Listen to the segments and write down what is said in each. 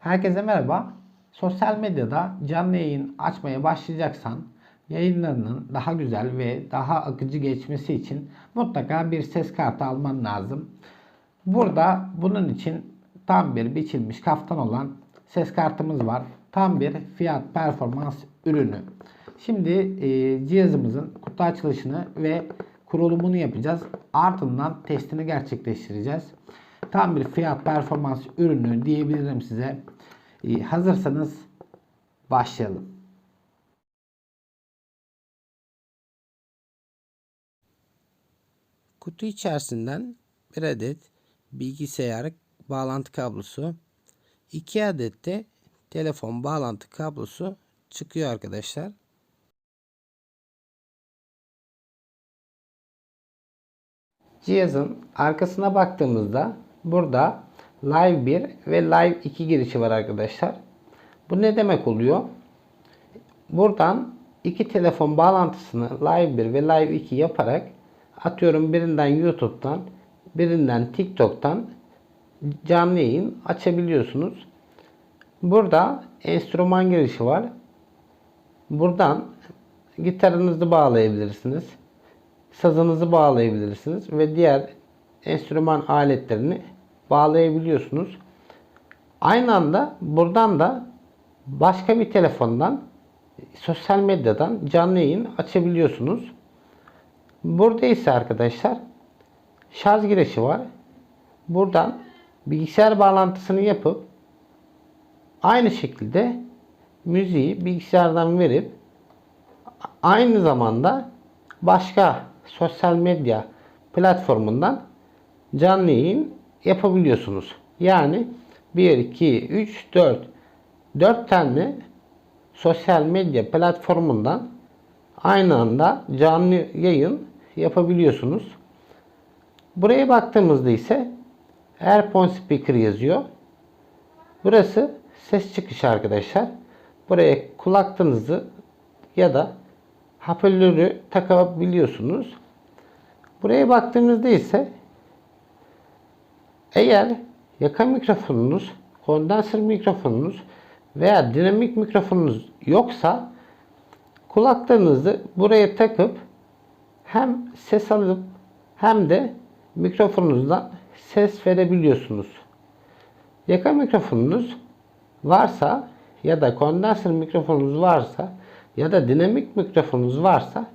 Herkese merhaba. Sosyal medyada canlı yayın açmaya başlayacaksan yayınlarının daha güzel ve daha akıcı geçmesi için mutlaka bir ses kartı alman lazım. Burada bunun için tam bir biçilmiş kaftan olan ses kartımız var. Tam bir fiyat performans ürünü. Şimdi e, cihazımızın kutu açılışını ve kurulumunu yapacağız. Ardından testini gerçekleştireceğiz. Tam bir fiyat performans ürünü diyebilirim size. E, hazırsanız başlayalım. Kutu içerisinden bir adet bilgisayar bağlantı kablosu, iki adet de telefon bağlantı kablosu çıkıyor arkadaşlar. Cihazın arkasına baktığımızda burada Live 1 ve Live 2 girişi var arkadaşlar. Bu ne demek oluyor? Buradan iki telefon bağlantısını Live 1 ve Live 2 yaparak atıyorum birinden YouTube'dan birinden TikTok'tan canlı yayın açabiliyorsunuz. Burada enstrüman girişi var. Buradan gitarınızı bağlayabilirsiniz. Sazınızı bağlayabilirsiniz ve diğer enstrüman aletlerini bağlayabiliyorsunuz. Aynı anda buradan da başka bir telefondan sosyal medyadan canlı yayın açabiliyorsunuz. Burada ise arkadaşlar şarj girişi var. Buradan bilgisayar bağlantısını yapıp aynı şekilde müziği bilgisayardan verip aynı zamanda başka sosyal medya platformundan canlı yayın yapabiliyorsunuz. Yani 1, 2, 3, 4 4 tane sosyal medya platformundan aynı anda canlı yayın yapabiliyorsunuz. Buraya baktığımızda ise AirPod Speaker yazıyor. Burası ses çıkışı arkadaşlar. Buraya kulaklığınızı ya da hoparlörü takabiliyorsunuz. Buraya baktığımızda ise eğer yaka mikrofonunuz, kondenser mikrofonunuz veya dinamik mikrofonunuz yoksa kulaklarınızı buraya takıp hem ses alıp hem de mikrofonunuzdan ses verebiliyorsunuz. Yaka mikrofonunuz varsa ya da kondenser mikrofonunuz varsa ya da dinamik mikrofonunuz varsa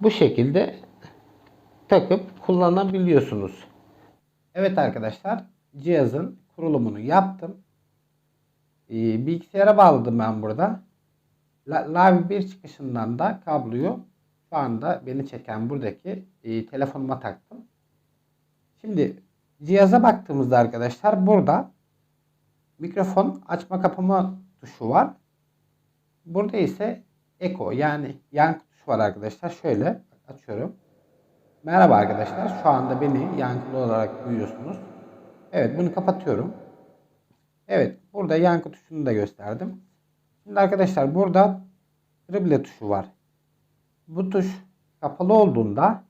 bu şekilde takıp kullanabiliyorsunuz. Evet arkadaşlar cihazın kurulumunu yaptım. Ee, bilgisayara bağladım ben burada. Live 1 çıkışından da kabloyu şu anda beni çeken buradaki e, telefonuma taktım. Şimdi cihaza baktığımızda arkadaşlar burada mikrofon açma kapama tuşu var. Burada ise Echo yani yankı tuşu var arkadaşlar. Şöyle açıyorum. Merhaba arkadaşlar. Şu anda beni yankılı olarak duyuyorsunuz. Evet bunu kapatıyorum. Evet burada yankı tuşunu da gösterdim. Şimdi arkadaşlar burada triple tuşu var. Bu tuş kapalı olduğunda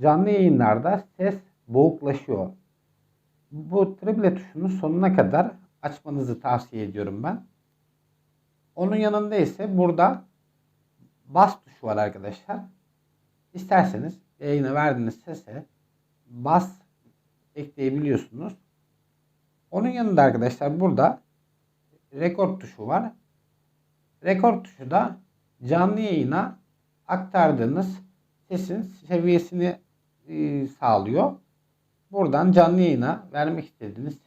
canlı yayınlarda ses boğuklaşıyor. Bu triple tuşunu sonuna kadar açmanızı tavsiye ediyorum ben. Onun yanında ise burada bas tuşu var arkadaşlar. İsterseniz yayına verdiğiniz sese bas ekleyebiliyorsunuz. Onun yanında arkadaşlar burada rekord tuşu var. Rekord tuşu da canlı yayına aktardığınız sesin seviyesini e, sağlıyor. Buradan canlı yayına vermek istediğiniz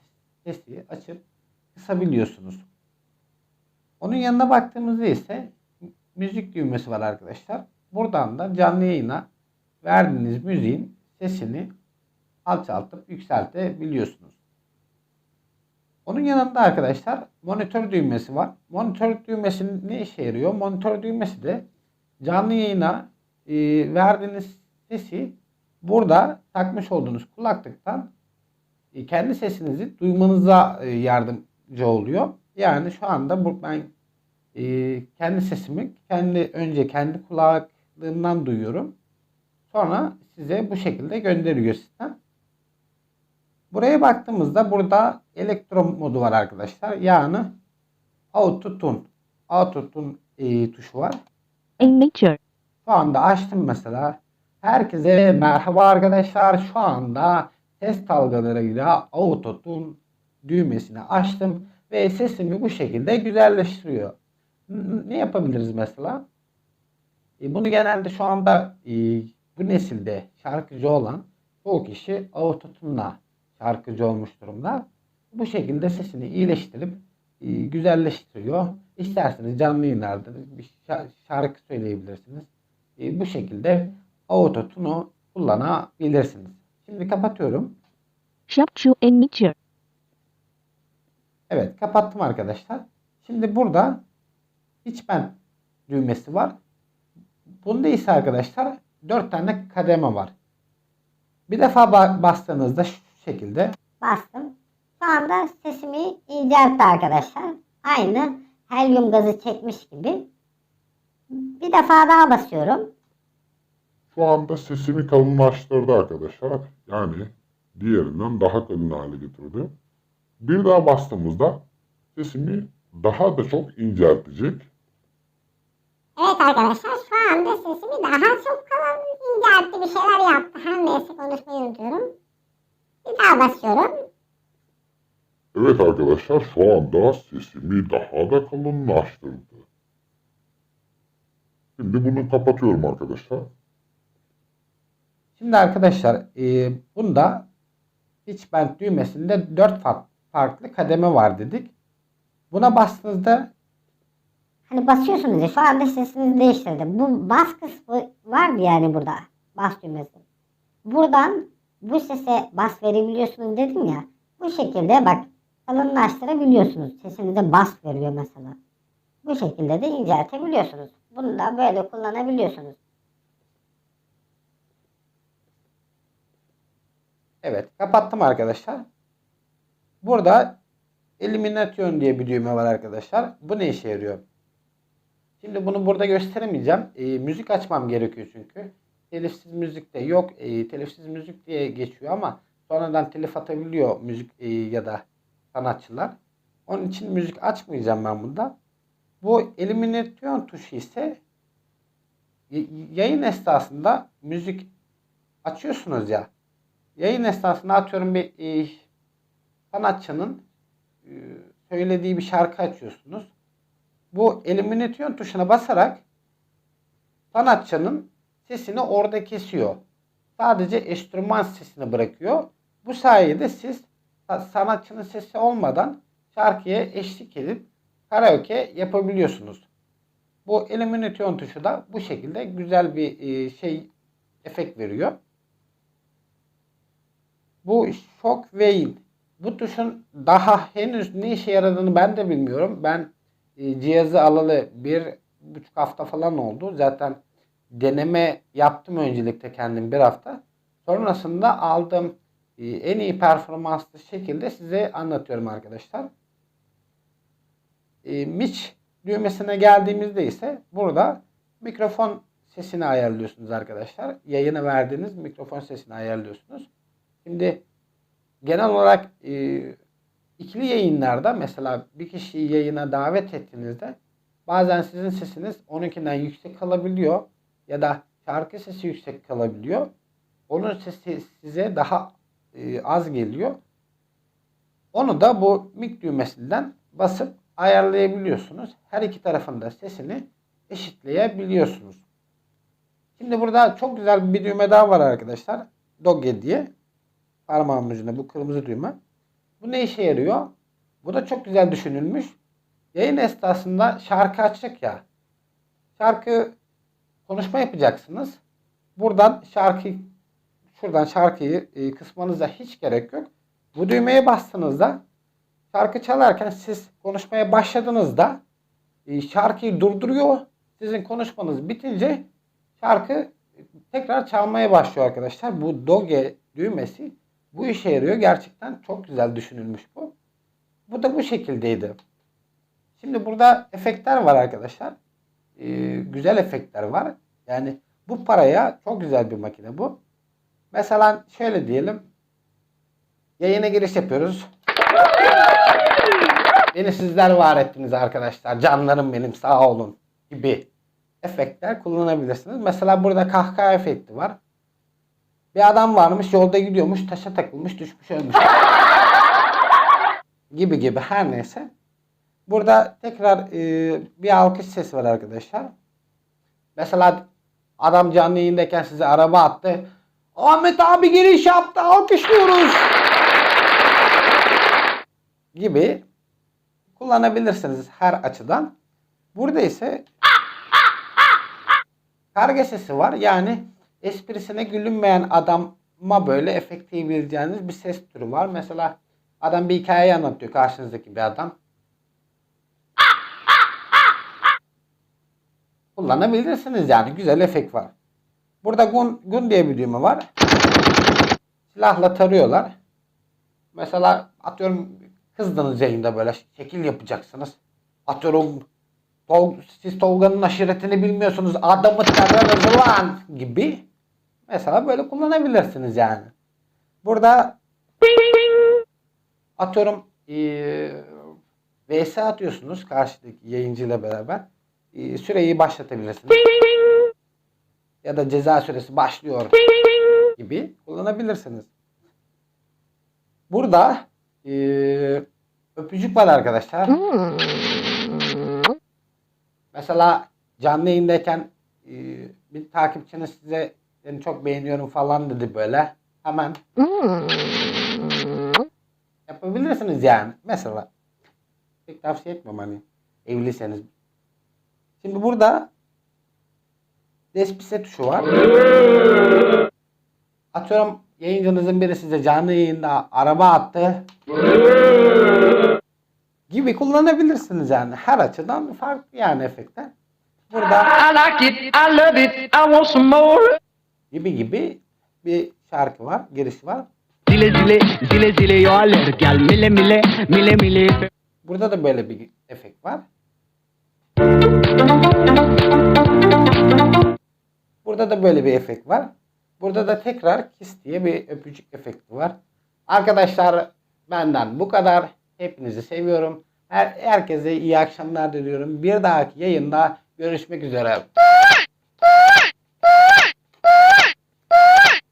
sesi açıp kısabiliyorsunuz. Onun yanına baktığımızda ise müzik düğmesi var arkadaşlar. Buradan da canlı yayına verdiğiniz müziğin sesini alçaltıp yükseltebiliyorsunuz. Onun yanında arkadaşlar monitör düğmesi var. Monitör düğmesi ne işe yarıyor? Monitör düğmesi de canlı yayına e, verdiğiniz sesi burada takmış olduğunuz kulaklıktan e, kendi sesinizi duymanıza e, yardımcı oluyor. Yani şu anda bu ben e, kendi sesimi kendi önce kendi kulaklığımdan duyuyorum. Sonra size bu şekilde gönderiyor sistem. Buraya baktığımızda burada elektro modu var arkadaşlar. Yani auto tune. Auto tune e, tuşu var. Şu anda açtım mesela. Herkese merhaba arkadaşlar. Şu anda ses dalgalarıyla autotune düğmesini açtım ve sesimi bu şekilde güzelleştiriyor. Ne yapabiliriz mesela? E, bunu genelde şu anda e, bu nesilde şarkıcı olan çoğu kişi autotune'la şarkıcı olmuş durumda. Bu şekilde sesini iyileştirip e, güzelleştiriyor. İsterseniz canlı yayınlarda bir şa- şarkı söyleyebilirsiniz. E, bu şekilde autotune'u kullanabilirsiniz. Şimdi kapatıyorum. A major. Evet kapattım arkadaşlar. Şimdi burada hiç ben düğmesi var. Bunda ise arkadaşlar 4 tane kademe var. Bir defa ba- bastığınızda şu şekilde Bastım. Şu anda sesimi inceltti arkadaşlar. Aynı helyum gazı çekmiş gibi. Bir defa daha basıyorum. Şu anda sesimi kalınlaştırdı arkadaşlar. Yani diğerinden daha kalın hale getirdi. Bir daha bastığımızda sesimi daha da çok inceltecek. Evet arkadaşlar şu anda sesimi daha çok inceltti. Bir şeyler yaptı. Her neyse konuşmayı unutuyorum. Bir daha basıyorum. Evet arkadaşlar şu anda sesimi daha da kalınlaştırdı. Şimdi bunu kapatıyorum arkadaşlar. Şimdi arkadaşlar e, bunda hiç band düğmesinde 4 farklı kademe var dedik. Buna bastığınızda Hani basıyorsunuz ya şu anda sesinizi değiştirdi. Bu bas kısmı vardı yani burada. Bas düğmesi. Buradan bu sese bas verebiliyorsunuz dedim ya. Bu şekilde bak kalınlaştırabiliyorsunuz. Sesinize bas veriyor mesela. Bu şekilde de inceltebiliyorsunuz. Bunu da böyle kullanabiliyorsunuz. evet kapattım arkadaşlar. Burada eliminasyon diye bir düğme var arkadaşlar. Bu ne işe yarıyor? Şimdi bunu burada gösteremeyeceğim. E, müzik açmam gerekiyor çünkü. Telifsiz müzik de yok. E, telifsiz müzik diye geçiyor ama sonradan telif atabiliyor müzik e, ya da sanatçılar. Onun için müzik açmayacağım ben bunda. Bu eliminasyon tuşu ise yayın esnasında müzik açıyorsunuz ya. Yayın esnasında atıyorum bir e, sanatçının e, söylediği bir şarkı açıyorsunuz. Bu eliminasyon tuşuna basarak sanatçının sesini orada kesiyor. Sadece enstrüman sesini bırakıyor. Bu sayede siz sa- sanatçının sesi olmadan şarkıya eşlik edip karaoke yapabiliyorsunuz. Bu eliminasyon tuşu da bu şekilde güzel bir e, şey efekt veriyor. Bu Shockwave bu tuşun daha henüz ne işe yaradığını ben de bilmiyorum. Ben e, cihazı alalı bir buçuk hafta falan oldu. Zaten deneme yaptım öncelikle kendim bir hafta. Sonrasında aldığım e, en iyi performanslı şekilde size anlatıyorum arkadaşlar. E, Mitch düğmesine geldiğimizde ise burada mikrofon sesini ayarlıyorsunuz arkadaşlar. Yayına verdiğiniz mikrofon sesini ayarlıyorsunuz. Şimdi genel olarak e, ikili yayınlarda mesela bir kişiyi yayına davet ettiğinizde bazen sizin sesiniz onunkinden yüksek kalabiliyor ya da şarkı sesi yüksek kalabiliyor. Onun sesi size daha e, az geliyor. Onu da bu mic düğmesinden basıp ayarlayabiliyorsunuz. Her iki tarafında sesini eşitleyebiliyorsunuz. Şimdi burada çok güzel bir düğme daha var arkadaşlar. Dogge diye. Parmağımın ucunda bu kırmızı düğme. Bu ne işe yarıyor? Bu da çok güzel düşünülmüş. Yayın esnasında şarkı açacak ya. Şarkı konuşma yapacaksınız. Buradan şarkı şuradan şarkıyı e, kısmanıza hiç gerek yok. Bu düğmeye bastığınızda şarkı çalarken siz konuşmaya başladığınızda e, şarkıyı durduruyor. Sizin konuşmanız bitince şarkı tekrar çalmaya başlıyor arkadaşlar. Bu doge düğmesi bu işe yarıyor. Gerçekten çok güzel düşünülmüş bu. Bu da bu şekildeydi. Şimdi burada efektler var arkadaşlar. Ee, güzel efektler var. Yani bu paraya çok güzel bir makine bu. Mesela şöyle diyelim. Yayına giriş yapıyoruz. Beni sizler var ettiniz arkadaşlar. Canlarım benim sağ olun gibi efektler kullanabilirsiniz. Mesela burada kahkaha efekti var. Bir adam varmış yolda gidiyormuş taşa takılmış düşmüş ölmüş. gibi gibi her neyse. Burada tekrar e, bir alkış sesi var arkadaşlar. Mesela adam canlı yayındayken size araba attı. Ahmet abi giriş yaptı alkışlıyoruz. Gibi kullanabilirsiniz her açıdan. Burada ise karga sesi var. Yani esprisine gülünmeyen adama böyle efekleyebileceğiniz bir ses türü var. Mesela adam bir hikaye anlatıyor karşınızdaki bir adam. Kullanabilirsiniz yani. Güzel efekt var. Burada gun, gun diye bir düğme var. Silahla tarıyorlar. Mesela atıyorum kızdınız yayında böyle şekil yapacaksınız. Atıyorum Tol, siz Tolga'nın aşiretini bilmiyorsunuz. Adamı tararız lan gibi. Mesela böyle kullanabilirsiniz yani. Burada atıyorum eee VS atıyorsunuz karşıdaki yayıncıyla beraber. Eee, süreyi başlatabilirsiniz. Ya da ceza süresi başlıyor gibi kullanabilirsiniz. Burada eee, öpücük var arkadaşlar. Mesela canlı yayındayken e, bir takipçiniz size seni çok beğeniyorum falan dedi böyle. Hemen yapabilirsiniz yani. Mesela pek tavsiye etmem hani evliyseniz. Şimdi burada despise tuşu var. Atıyorum yayıncınızın biri size canlı yayında araba attı gibi kullanabilirsiniz yani. Her açıdan farklı yani efektler. Burada I like it, I love it, I want some more. gibi gibi bir şarkı var, girişi var. Zile zile, zile zile yo alır gel mile mile, mile mile. Burada da böyle bir efekt var. Burada da böyle bir efekt var. Burada da tekrar kiss diye bir öpücük efekti var. Arkadaşlar benden bu kadar. Hepinizi seviyorum. Her, herkese iyi akşamlar diliyorum. Bir dahaki yayında görüşmek üzere.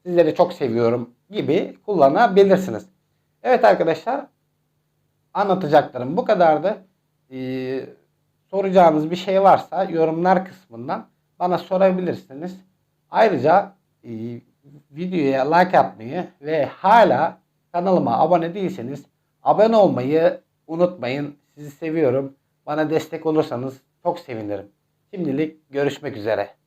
Sizleri çok seviyorum gibi kullanabilirsiniz. Evet arkadaşlar anlatacaklarım bu kadardı. Ee, soracağınız bir şey varsa yorumlar kısmından bana sorabilirsiniz. Ayrıca e, videoya like atmayı ve hala kanalıma abone değilseniz abone olmayı unutmayın. Sizi seviyorum. Bana destek olursanız çok sevinirim. Şimdilik görüşmek üzere.